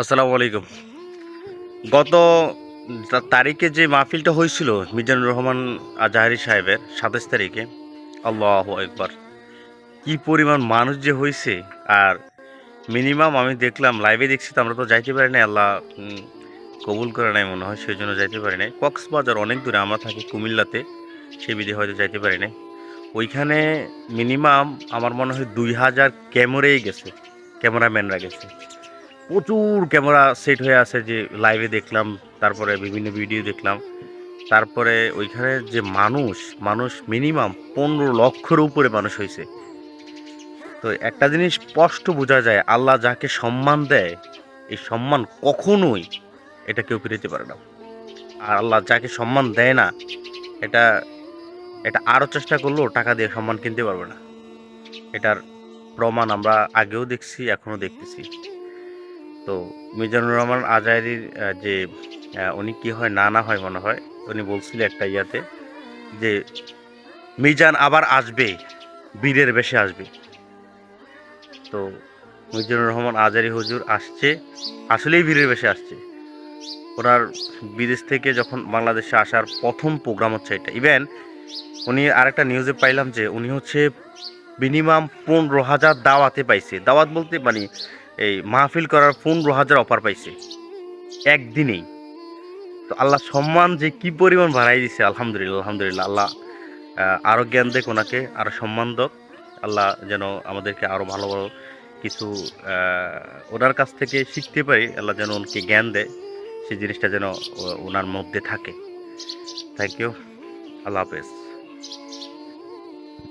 আসসালামু আলাইকুম। গত তারিখে যে মাহফিলটা হয়েছিল মিজানুর রহমান আজাহারি সাহেবের সাতাশ তারিখে, আল্লাহ একবার কি পরিমাণ মানুষ যে হয়েছে, আর মিনিমাম আমি দেখলাম লাইভে দেখছি তো আমরা তো যাইতে পারি না আল্লাহ কবুল করে নাই মনে হয় সেই জন্য যাইতে পারি নাই। কক্সবাজার অনেক দূরে, আমরা থাকি কুমিল্লাতে, সে বিধে হয়তো যাইতে পারি নাই। ওইখানে মিনিমাম আমার মনে হয় দুই হাজার ক্যামেরাই গেছে, ক্যামেরাম্যানরা গেছে। প্রচুর ক্যামেরা সেট হয়ে আছে যে লাইভে দেখলাম, তারপরে বিভিন্ন ভিডিও দেখলাম। তারপরে ওইখানে যে মানুষ মানুষ মিনিমাম পনেরো লক্ষের উপরে মানুষ হয়েছে তো একটা জিনিস স্পষ্ট বোঝা যায়, আল্লাহ যাকে সম্মান দেয়, এই সম্মান কখনোই এটা কেউ ফিরে পারে না। আর আল্লাহ যাকে সম্মান দেয় না, এটা এটা আরও চেষ্টা করলেও টাকা দিয়ে সম্মান কিনতে পারবে না। এটার প্রমাণ আমরা আগেও দেখছি, এখনও দেখতেছি। তো মিজানুর রহমান আজাহারির যে উনি কি হয় না না হয় মনে হয়, উনি বলছিল একটা ইয়াতে যে, মিজান আবার আসবে, বীরের বেশে আসবে। তো মিজানুর রহমান আজারি হুজুর আসছে, আসলেই বীরের বেশে আসছে। ওনার বিদেশ থেকে যখন বাংলাদেশে আসার প্রথম প্রোগ্রাম হচ্ছে এটা। ইভেন উনি আরেকটা নিউজে পাইলাম যে, উনি হচ্ছে মিনিমাম পনেরো হাজার দাওয়াতে পাইছে। দাওয়াত বলতে মানে এই মাহফিল করার পনেরো হাজার অফার পাইছে। একদিনেই। তো আল্লাহ সম্মান যে কি পরিমাণ বাড়াই দিছে, আলহামদুলিল্লাহ আলহামদুলিল্লাহ। আল্লাহ আরও জ্ঞান দেখ ওনাকে আরও সম্মান দক। আল্লাহ যেন আমাদেরকে আরও ভালো ভালো কিছু ওনার কাছ থেকে শিখতে পারি। আল্লাহ যেন ওনাকে জ্ঞান দেয় সেই জিনিসটা যেন ওনার মধ্যে থাকে। থ্যাংক ইউ আল্লাহ হাফেজ।